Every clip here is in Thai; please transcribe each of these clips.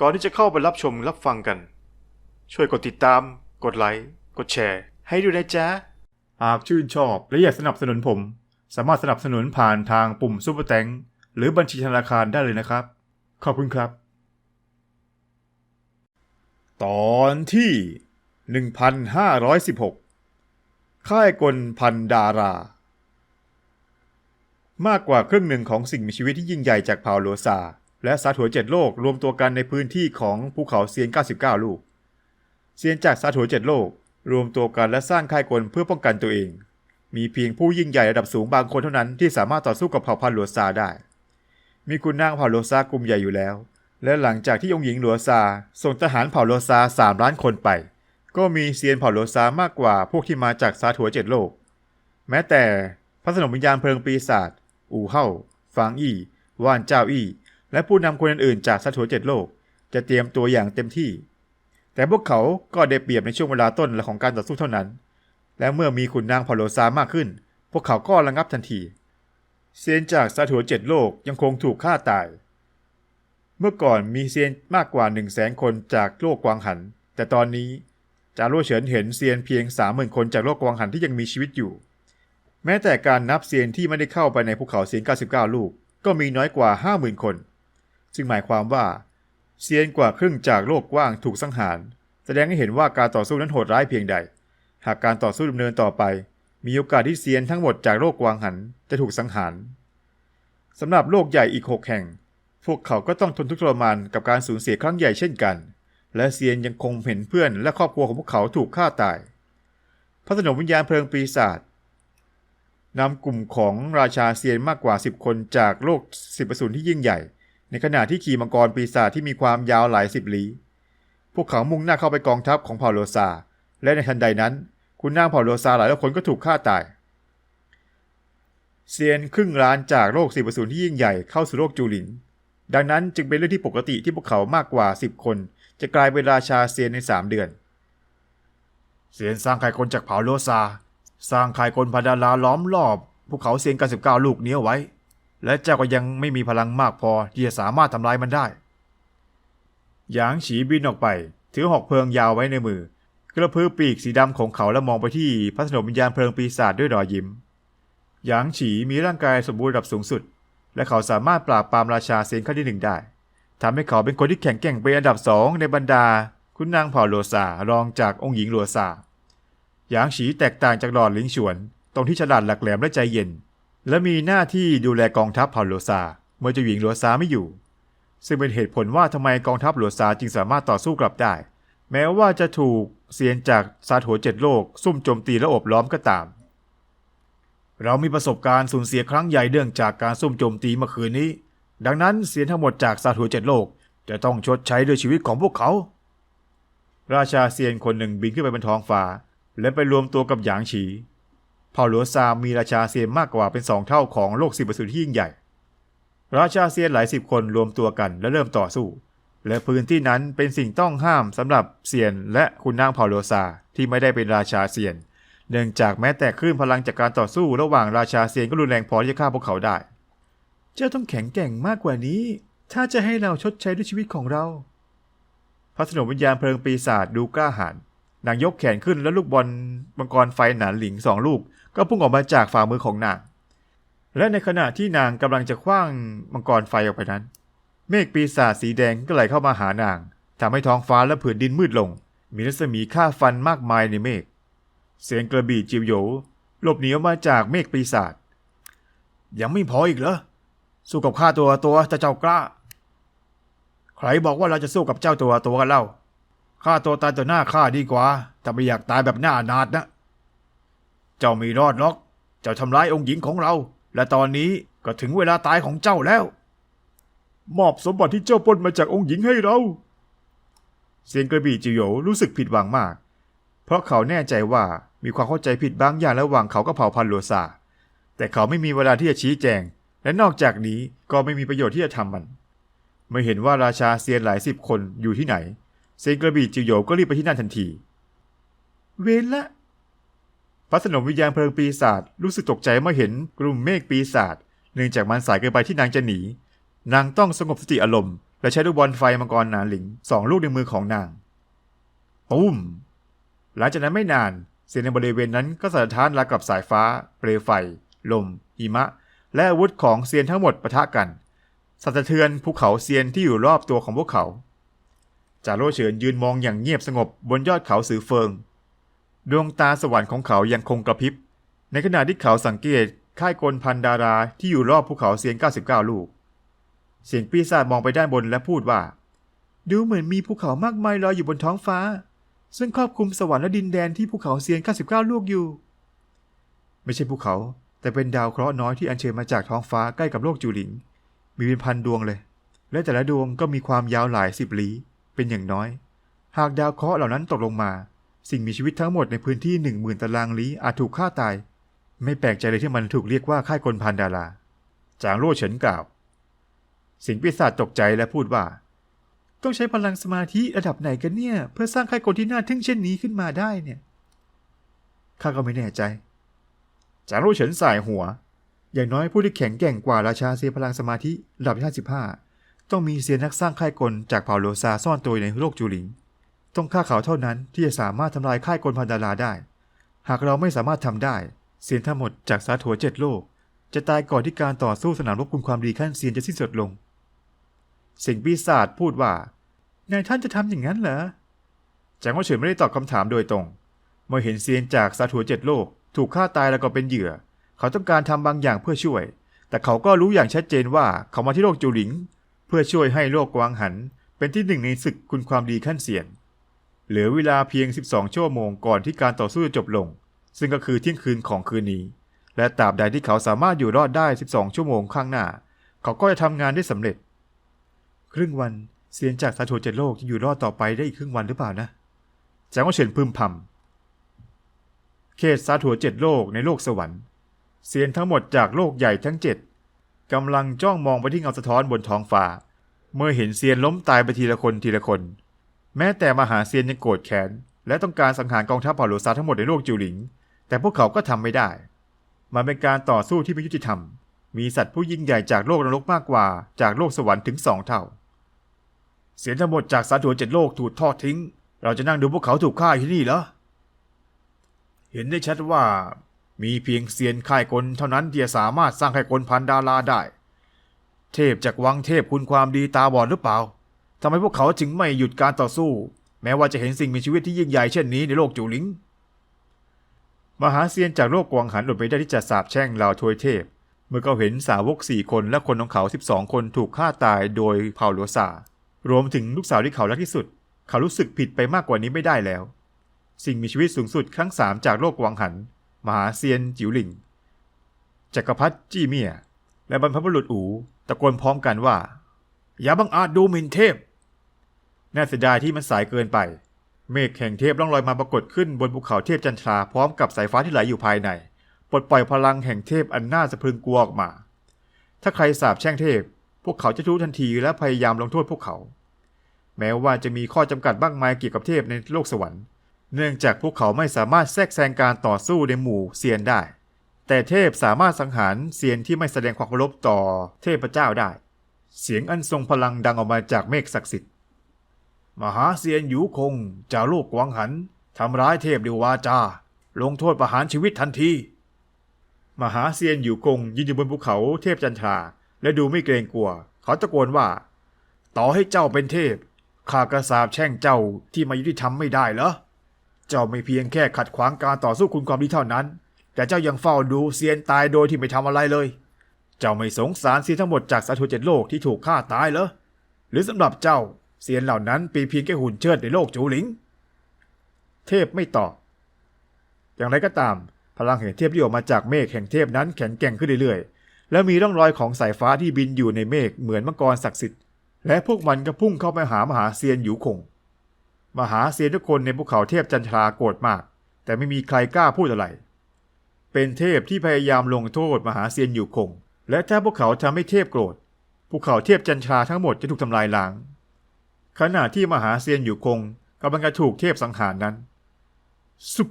ก่อนที่จะเข้าไปรับชมรับฟังกัน ช่วยกดติดตาม กดไลค์ กดแชร์ ให้ด้วยนะจ๊ะ หากชื่นชอบและอยากสนับสนุนผม สามารถสนับสนุนผ่านทางปุ่มซุปเปอร์แตงหรือบัญชีธนาคารได้เลยนะครับ ขอบคุณครับ ตอนที่ 1516 ค่ายกลพันดารา มากกว่าครึ่งหนึ่งของสิ่งมีชีวิตที่ยิ่งใหญ่จากเผ่าโลซา และสาถัวเจ็ดโลกรวมตัวกันในพื้นที่ของภูเขาเซียน 99 ลูก เซียนจากสาถัวเจ็ดโลก รวมตัวกันและสร้างค่ายกลเพื่อป้องกันตัวเอง มีเพียงผู้ยิ่งใหญ่ระดับสูงบางคนเท่านั้นที่สามารถต่อสู้กับเผ่าพันธุ์หลัวซาได้ มีคุณนางเผ่าโลซากลุ่มใหญ่อยู่แล้ว และหลังจากที่องค์หญิงหลัวซาส่งทหารเผ่าโลซาสามล้านคนไป ก็มีเซียนเผ่าโลซามากกว่าพวกที่มาจากซาถัวเจ็ดโลก แม้แต่พระสนมวิญญาณเพลิงปีศาจอู่เฮ่าฟางอี้ว่านเจ้าอี้ และผู้นำคนอื่นๆจากซาถัวเจ็ดโลก จะเตรียมตัวอย่างเต็มที่ แต่พวกเขาก็ได้เปรียบในช่วงเวลาต้นของการต่อสู้เท่านั้น และเมื่อมีขุนนางเผ่าโลซามากขึ้น พวกเขาก็ระงับทันที เซียนจากซาถัวเจ็ดโลกยังคงถูกฆ่าตาย เมื่อก่อนมีเซียนมากกว่า1 0 0 0 0แสนคนจากโลกกวางหัน แต่ตอนนี้จารุเฉินเห็นเซียนเพียง30,000คนจากโลกกวางหันที่ยังมีชีวิตอยู่ แม้แต่การนับเซียนที่ไม่ได้เข้าไปในภูเขาเซียน 99 ลูก ก็มีน้อยกว่า 50,000 คน ซึ่งหมายความว่าเซียนกว่าครึ่งจากโลกกว้างถูกสังหาร แสดงให้เห็นว่าการต่อสู้นั้นโหดร้ายเพียงใด หากการต่อสู้ดำเนินต่อไป มีโอกาสที่เซียนทั้งหมดจากโลกกวางหันจะถูกสังหารสำหรับโลกใหญ่อีก6แห่ง พวกเขาก็ต้องทนทุกข์ทรมานกับการสูญเสียครั้งใหญ่เช่นกัน และเซียนยังคงเห็นเพื่อนและครอบครัวของพวกเขาถูกฆ่าตายพระสนมวิญญาณเพลิงปีศาจนำกลุ่มของราชาเซียนมากกว่า 10 คนจากโลกสิบประสูนที่ยิ่งใหญ่ ในขณะที่ขี่มังกรปีศาจที่มีความยาวหลายสิบลี้ พวกเขามุ่งหน้าเข้าไปกองทัพของเผ่าโลซา และในทันใดนั้น คุณนางเผ่าโลซาหลายคนก็ถูกฆ่าตาย เซียนครึ่งล้านจากโลกสิบประสูนที่ยิ่งใหญ่เข้าสู่โลกจูหลิน ดังนั้นจึงเป็นเรื่องที่ปกติที่พวกเขามากกว่า10คน จะกลายเป็นราชาเซียนใน3เดือน เซียนสร้างค่ายคนจากเผ่าโลซา สร้างค่ายคนพาดาลาล้อมรอบภูเขาเซียน99ลูกเนี้เอาไว้ และเจ้าก็ยังไม่มีพลังมากพอที่จะสามารถทำลายมันได้ หยางฉีบินออกไป ถือหอกเพลิงยาวไว้ในมือ กระพือปีกสีดำของเขาและมองไปที่พระสนมวิญญาณเพลิงปีศาจด้วยรอยยิ้ม หยางฉีมีร่างกายสมบูรณ์ระดับสูงสุด และเขาสามารถปราบปรามราชาเซียนขั้นที่หนึ่งได้ทำให้เขาเป็นคนที่แข็งแกร่งเป็นอันดับสองในบรรดา คุณนางเผ่าโลซารองจากองค์หญิงโลซาหยางฉีแตกต่างจากหลอดลิงฉวน ตรงที่ฉลาดหลักแหลมและใจเย็น และมีหน้าที่ดูแลกองทัพเผ่าโลซาเมื่อเจ้าหญิงโลซาไม่อยู่ ซึ่งเป็นเหตุผลว่าทำไมกองทัพโลซาจึงสามารถต่อสู้กลับได้ แม้ว่าจะถูกเซียนจากซาโถเจ็ดโลก ซุ่มโจมตีและอบล้อมก็ตาม เรามีประสบการณ์สูญเสียครั้งใหญ่เนื่องจากการซุ่มโจมตีเมื่อคืนนี้ ดังนั้นเสียนทั้งหมดจากซาถัวเจ็ดโลก จะต้องชดใช้ด้วยชีวิตของพวกเขา ราชาเซียนคนหนึ่งบินขึ้นไปบนท้องฟ้า และไปรวมตัวกับหยางฉี เผ่าหลัวซามีราชาเซียนมากกว่าเป็นสองเท่าของโลกสิบประสูที่ยิ่งใหญ่ ราชาเซียนหลายสิบคนรวมตัวกันและเริ่มต่อสู้ และพื้นที่นั้นเป็นสิ่งต้องห้ามสำหรับเซียนและคุณนางเผ่าโลซาที่ไม่ได้เป็นราชาเซียน เนื่องจากแม้แต่คลื่นพลังจากการต่อสู้ระหว่างราชาเซียนก็รุนแรงพอที่จะฆ่าพวกเขาได้ เจ้าต้องแข็งแกร่งมากกว่านี้ ถ้าจะให้เราชดใช้ด้วยชีวิตของเราพระสนมวิญญาณเพลิงปีศาจดูกล้าหาญนางยกแขนขึ้นแล้วลูกบอลมังกรไฟหนานหลิงสองลูก ก็พุ่งออกมาจากฝ่ามือของนาง และในขณะที่นางกำลังจะคว้างมังกรไฟออกไปนั้น เมฆปีศาจสีแดงก็ไหลเข้ามาหานางทำให้ท้องฟ้าและผืนดินมืดลง มีรัศมีฆ่าฟันมากมายในเมฆเสียงกระบี่จิวโยหลบหนีออกมาจากเมฆปีศาจยังไม่พออีกเหรอสู้กับข้าตัวตัวจะเจ้ากล้า ใครบอกว่าเราจะสู้กับเจ้าตัวตัวกันเล่าข้าตัวตายต่อหน้าข้าดีกว่าแต่ไม่อยากตายแบบหน้านาดนะ เจ้าไม่รอดหรอก เจ้าทำร้ายองค์หญิงของเรา และตอนนี้ก็ถึงเวลาตายของเจ้าแล้ว มอบสมบัติที่เจ้าปล้นมาจากองค์หญิงให้เราเสียงกระบี่จิโยรู้สึกผิดหวังมาก เพราะเขาแน่ใจว่ามีความเข้าใจผิดบางอย่างระหว่างเขากับเผ่าพันธุ์โลซาแต่เขาไม่มีเวลาที่จะชี้แจง และนอกจากนี้ก็ไม่มีประโยชน์ที่จะทำมันเมื่อเห็นว่าราชาเซียนหลายสิบคนอยู่ที่ไหน เซียงกระบี่จิโยก็รีบไปที่นั่นทันที เวละ พระสนมวิญญาณเพลิงปีศาจรู้สึกตกใจเมื่อเห็นกลุ่มเมฆปีศาจเนื่องจากมันสายเกินไปที่นางจะหนี นางต้องสงบสติอารมณ์ และใช้ลูกบอลไฟมังกรหนาหลิงสองลูกในมือของนางตุ้มหลังจากนั้นไม่นาน เสียงในบริเวณนั้นก็สะท้านรากับสายฟ้า เปลวไฟ ลมหิมะ และอาวุธของเซียนทั้งหมดปะทะกันสั่นสะเทือนภูเขาเซียนที่อยู่รอบตัวของพวกเขา จาโร่เฉินยืนมองอย่างเงียบสงบบนยอดเขาสือเฟิง ดวงตาสวรรค์ของเขายังคงกระพริบ ในขณะที่เขาสังเกตค่ายกลพันดาราที่อยู่รอบภูเขาเซียน 99 ลูก เสียงปีศาจมองไปด้านบนและพูดว่า ดูเหมือนมีภูเขามากมายลอยอยู่บนท้องฟ้า ซึ่งครอบคลุมสวรรค์และดินแดนที่ภูเขาเซียน 99 ลูกอยู่ ไม่ใช่ภูเขา แต่เป็นดาวเคราะห์น้อยที่อัญเชิญมาจากท้องฟ้าใกล้กับโลกจูหลิง มีเป็นพันดวงเลย และแต่ละดวงก็มีความยาวหลายสิบลี้เป็นอย่างน้อย หากดาวเคราะห์เหล่านั้นตกลงมา สิ่งมีชีวิตทั้งหมดในพื้นที่หนึ่งหมื่นตารางลี้อาจถูกฆ่าตาย ไม่แปลกใจเลยที่มันถูกเรียกว่าค่ายกลพันดารา จางโล่เฉินกล่าว สิงปีศาจตกใจและพูดว่า ต้องใช้พลังสมาธิระดับไหนกันเนี่ย เพื่อสร้างค่ายกลที่น่าทึ่งเช่นนี้ขึ้นมาได้เนี่ยข้าก็ไม่แน่ใจ จางโล่เฉินสายหัว อย่างน้อยผู้ที่แข็งแกร่งกว่าราชาเซียนพลังสมาธิระดับที่55ต้องมีเซียนนักสร้างค่ายกลจากเผ่าโลซาซ่อนตัวในโลกจูหลิง ต้องฆ่าเขาเท่านั้นที่จะสามารถทำลายค่ายกลพันดาราได้ หากเราไม่สามารถทำได้เซียนทั้งหมดจากสาถัวเจ็ดโลก จะตายก่อนที่การต่อสู้สนามรบคุณความดีขั้นเซียนจะสิ้นสุดลง สิ่งปีศาจพูดว่านายท่านจะทำอย่างนั้นเหรอจางว่าเฉินไม่ได้ตอบคำถามโดยตรง เมื่อเห็นเซียนจากสาถัวเจ็ดโลก ถูกฆ่าตายแล้วก็เป็นเหยื่อ เขาต้องการทำบางอย่างเพื่อช่วย แต่เขาก็รู้อย่างชัดเจนว่าเขามาที่โลกจูหลิง เพื่อช่วยให้โลกกวางหัน เป็นที่หนึ่งในศึกคุณความดีขั้นเซียน เหลือเวลาเพียง 12 ชั่วโมงก่อนที่การต่อสู้จะจบลง ซึ่งก็คือเที่ยงคืนของคืนนี้ และตราบใดที่เขาสามารถอยู่รอดได้ 12 ชั่วโมงข้างหน้า เขาก็จะทำงานได้สำเร็จ ครึ่งวันเซียนจากสาโทเจ็ดโลกจะอยู่รอดต่อไปได้อีกครึ่งวันหรือเปล่านะแจงว่าเฉินพึมพำเขตสาถัวเจ็ดโลกในโลกสวรรค์ เซียนทั้งหมดจากโลกใหญ่ทั้งเจ็ดกำลังจ้องมองไปที่เงาสะท้อนบนท้องฟ้า เมื่อเห็นเซียนล้มตายไปทีละคนทีละคน แม้แต่มหาเซียนยังโกรธแค้นและต้องการสังหารกองทัพเผ่าโลซาทั้งหมดในโลกจิวหลิง แต่พวกเขาก็ทำไม่ได้ มันเป็นการต่อสู้ที่ไม่ยุติธรรม มีสัตว์ผู้ยิ่งใหญ่จากโลกนรกมากกว่าจากโลกสวรรค์ถึงสองเท่า เสียนทั้งหมดจากสาถัวเจ็ดโลกถูกทอดทิ้ง เราจะนั่งดูพวกเขาถูกฆ่าที่นี่เหรอ เห็นได้ชัดว่า มีเพียงเซียนค่ายกลเท่านั้นที่จะสามารถสร้างค่ายกลพันดาราได้ เทพจากวังเทพคุณความดีตาบอดหรือเปล่า ทำไมพวกเขาจึงไม่หยุดการต่อสู้ แม้ว่าจะเห็นสิ่งมีชีวิตที่ยิ่งใหญ่เช่นนี้ในโลกจูหลิง มหาเซียนจากโลกกวางหันหลุดไปได้ที่จะสาบแช่งเหล่าทวยเทพ เมื่อเขาเห็นสาวกสี่คนและคนของเขา 12 คนถูกฆ่าตายโดยเผ่าหลัวซารวมถึงลูกสาวที่เขารักที่สุด เขารู้สึกผิดไปมากกว่านี้ไม่ได้แล้ว สิ่งมีชีวิตสูงสุดครั้งสามจากโลกกวางหัน มหาเซียนจิ๋วหลิงจักรพรรดิจี้เมียและบรรพบุรุษอูตะโกนพร้อมกันว่า อย่าบังอาจดูหมิ่นเทพ น่าเสียดายที่มันสายเกินไป เมฆแห่งเทพล่องลอยมาปรากฏขึ้นบนภูเขาเทพจันทราพร้อมกับสายฟ้าที่ไหลอยู่ภายใน ปลดปล่อยพลังแห่งเทพอันน่าสะพรึงกลัวออกมา ถ้าใครสาบแช่งเทพ พวกเขาจะรู้ทันทีและพยายามลงโทษพวกเขา แม้ว่าจะมีข้อจำกัดบ้างมายเกี่ยวกับเทพในโลกสวรรค์ เนื่องจากพวกเขาไม่สามารถแทรกแซงการต่อสู้ในหมู่เซียนได้ แต่เทพสามารถสังหารเซียนที่ไม่แสดงความเคารพต่อเทพเจ้าได้ เสียงอันทรงพลังดังออกมาจากเมฆศักดิ์สิทธิ์ มหาเซียนหยูคงจากโลกกวางหันทำร้ายเทพด้ววาจา ลงโทษประหารชีวิตทันที มหาเซียนหยูคงยืนอยู่บนภูเขาเทพจันทรา และดูไม่เกรงกลัว เขาตะโกนว่า ต่อให้เจ้าเป็นเทพข้ากระสาบแช่งเจ้าที่มายุติธรรมไม่ได้เหรอ เจ้าไม่เพียงแค่ขัดขวางการต่อสู้คุณความดีเท่านั้น แต่เจ้ายังเฝ้าดูเซียนตายโดยที่ไม่ทำอะไรเลย เจ้าไม่สงสารเซียนทั้งหมดจากสาธุเจ็ดโลกที่ถูกฆ่าตายเหรอ หรือสำหรับเจ้า เซียนเหล่านั้นเป็นเพียงแค่หุ่นเชิดในโลกจูหลิง เทพไม่ตอบ อย่างไรก็ตาม พลังแห่งเทพที่ออกมาจากเมฆแห่งเทพนั้นแข็งแกร่งขึ้นเรื่อยๆ และมีร่องรอยของสายฟ้าที่บินอยู่ในเมฆเหมือนมังกรศักดิ์สิทธิ์ และพวกมันก็พุ่งเข้าไปหามหาเซียนหยูคง มหาเซียนทุกคนในภูเขาเทพจันทราโกรธมาก แต่ไม่มีใครกล้าพูดอะไร เป็นเทพที่พยายามลงโทษมหาเซียนหยูคง และถ้าพวกเขาทำให้เทพโกรธภูเขาเทพจันทราทั้งหมดจะถูกทำลายล้าง ขณะที่มหาเซียนหยูคงกำลังจะถูกเทพสังหารนั้น สุบ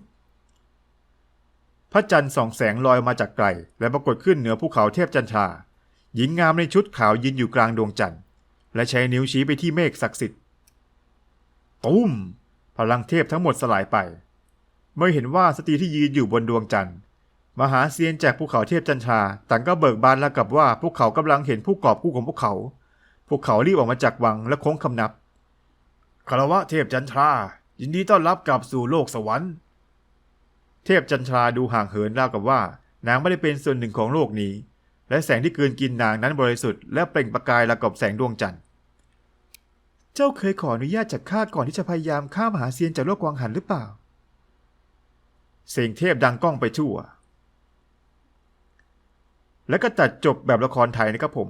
พระจันทร์ส่องแสงลอยมาจากไกล และปรากฏขึ้นเหนือภูเขาเทพจันทรา หญิงงามในชุดขาวยืนอยู่กลางดวงจันทร์ และใช้นิ้วชี้ไปที่เมฆศักดิ์สิทธิ์ตุ้มพลังเทพทั้งหมดสลายไป เมื่อเห็นว่าสตรีที่ยืนอยู่บนดวงจันทร์ มหาเซียนจากภูเขาเทพจันทราต่างก็เบิกบานแล้วกับว่าพวกเขากำลังเห็นผู้กอบกู้ของพวกเขา พวกเขารีบออกมาจากวังและโค้งคำนับ คารวะเทพจันทรา ยินดีต้อนรับกลับสู่โลกสวรรค์ เทพจันทราดูห่างเหินราวกับว่า นางไม่ได้เป็นส่วนหนึ่งของโลกนี้ และแสงที่เกินกินนางนั้นบริสุทธิ์และเปล่งประกายราวกับแสงดวงจันทร์ เจ้าเคยขออนุญาตจากข้าก่อนที่จะพยายามฆ่ามหาเซียนจากโลกกวางหันหรือเปล่า เสียงเทพดังก้องไปทั่ว แล้วก็ตัดจบแบบละครไทยนะครับผม